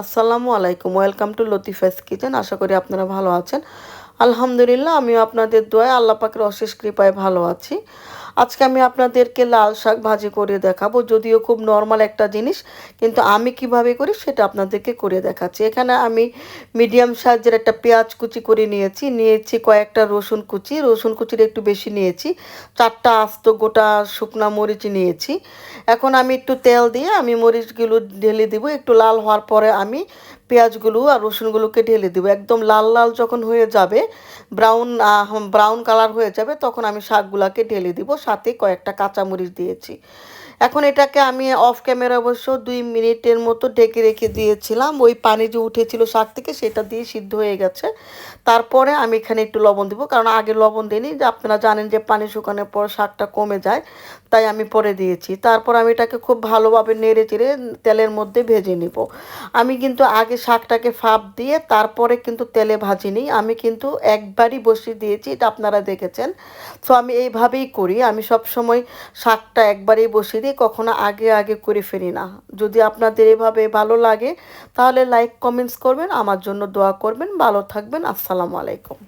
আসসালামু আলাইকুম। Welcome to Latifa's kitchen আশা করি আপনারা ভালো আছেন। আলহামদুলিল্লাহ, আমিও আপনাদের দোয়ায় আল্লাহ পাকের অশেষ কৃপায় ভালো আছি। আজকে আমি আপনাদেরকে লাল শাক ভাজি করে দেখাবো, যদিও খুব নর্মাল একটা জিনিস, কিন্তু আমি কীভাবে করি সেটা আপনাদেরকে করে দেখাচ্ছি। এখানে আমি মিডিয়াম সাইজের একটা পেঁয়াজ কুচি করে নিয়েছি নিয়েছি কয়েকটা রসুন কুচি, রসুন কুচির একটু বেশি নিয়েছি, চারটা আস্ত গোটা শুকনা মরিচ নিয়েছি। এখন আমি একটু তেল দিয়ে আমি মরিচগুলো ঢেলে দিব, একটু লাল হওয়ার পরে আমি পেঁয়াজগুলো আর রসুনগুলোকে ঢেলে দেবো। একদম লাল লাল যখন হয়ে যাবে ব্রাউন ব্রাউন কালার হয়ে যাবে, তখন আমি শাকগুলোকে ঢেলে দিব। সাথে কয়েকটা কাঁচামরিচ দিয়েছি। এখন এটাকে আমি অফ ক্যামেরা অবশ্য দুই মিনিটের মতো ঢেকে রেখে দিয়েছিলাম। ওই পানি যে উঠেছিল শাক থেকে সেটা দিয়ে সিদ্ধ হয়ে গেছে। তারপরে আমি এখানে একটু লবণ দিব, কারণ আগে লবণ দিইনি। যে আপনারা জানেন যে পানি শুকানোর পর শাকটা কমে যায়, তাই আমি পরে দিয়েছি। তারপর আমি এটাকে খুব ভালোভাবে নেড়ে চেড়ে তেলের মধ্যে ভেজে নিব। আমি কিন্তু আগে শাকটাকে ফাপ দিয়ে তারপরে কিন্তু তেলে ভাজিনি। আমি কিন্তু একবারই বসিয়ে দিয়েছি, এটা আপনারা দেখেছেন। তো আমি এইভাবেই করি। আমি সব সময় শাকটা একবারেই বসিয়ে দিই কখনো আগে আগে করে ফেলি না। যদি আপনাদের এভাবে ভালো লাগে, তাহলে লাইক কমেন্টস করবেন, আমার জন্য দোয়া করবেন। ভালো থাকবেন, আসসালামু আলাইকুম।